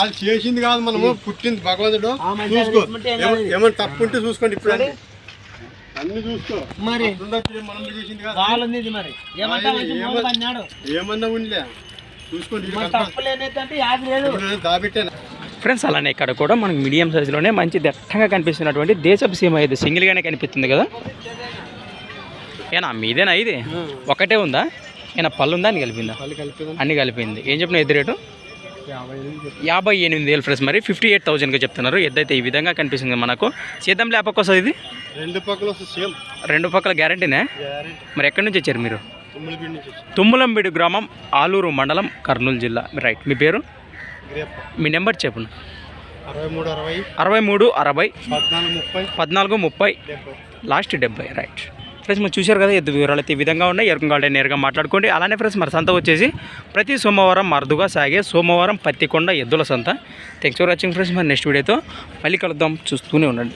అది చేసింది కాదు మనము పుట్టింది భగవంతుడు. చూసుకో. ఏమ- ఏమన్నా తప్పు ఉంటే చూసుకోండి ఇప్పుడు అన్ని. చూసుకో. మరి మనం చేసింది కాదు. మరి. ఏమన్నా ఉండలే చూసుకోండి దాబెట్టాను? ఫ్రెండ్స్ అలానే ఇక్కడ కూడా మనకి మీడియం సైజులోనే మంచి దట్టంగా కనిపిస్తున్నటువంటి దేశపు సీమ ఇది సింగిల్గానే కనిపిస్తుంది కదా? ఏనా మీదేనా ఇది? ఒకటే ఉందా? ఏనా పళ్ళు ఉందా? అని కలిపిందా? అన్ని కలిపింది. ఏం చెప్పిన ఎద్దు రేటు? యాభై ఎనిమిది వేలు ఫ్రెండ్స్ మరి ఫిఫ్టీ ఎయిట్ థౌజండ్గా చెప్తున్నారు. ఎద్దైతే ఈ విధంగా కనిపిస్తుంది మనకు. చేద్దాం లేపక్క వస్తుంది ఇది. రెండు పక్కల సేమ్. రెండు పక్కల గ్యారంటీనే? గ్యారెంటీ. మరి ఎక్కడి నుంచి వచ్చారు మీరు. తుమ్ములంబిడి గ్రామం ఆలూరు మండలం కర్నూలు జిల్లా. రైట్. మీ పేరు? మీ నెంబర్ చెప్పండి. అరవై మూడు అరవై. అరవై మూడు అరవై పద్నాలుగు ముప్పై. పద్నాలుగు ముప్పై. డెబ్బై. లాస్ట్ డెబ్బై. రైట్ ఫ్రెండ్స్ మీరు చూశారు కదా ఎద్దు వివరాలు అయితే ఈ విధంగా ఉన్నాయి. ఎవరికి కావాలంటే నేరుగా మాట్లాడుకోండి. అలానే ఫ్రెండ్స్ మరి సంత వచ్చేసి ప్రతి సోమవారం మరుదుగా సాగే సోమవారం పత్తికొండ ఎద్దుల సంత. థ్యాంక్స్ ఫర్ వాచింగ్ ఫ్రెండ్స్ మరి నెక్స్ట్ వీడియోతో మళ్ళీ కలుద్దాం. చూస్తూనే ఉండండి.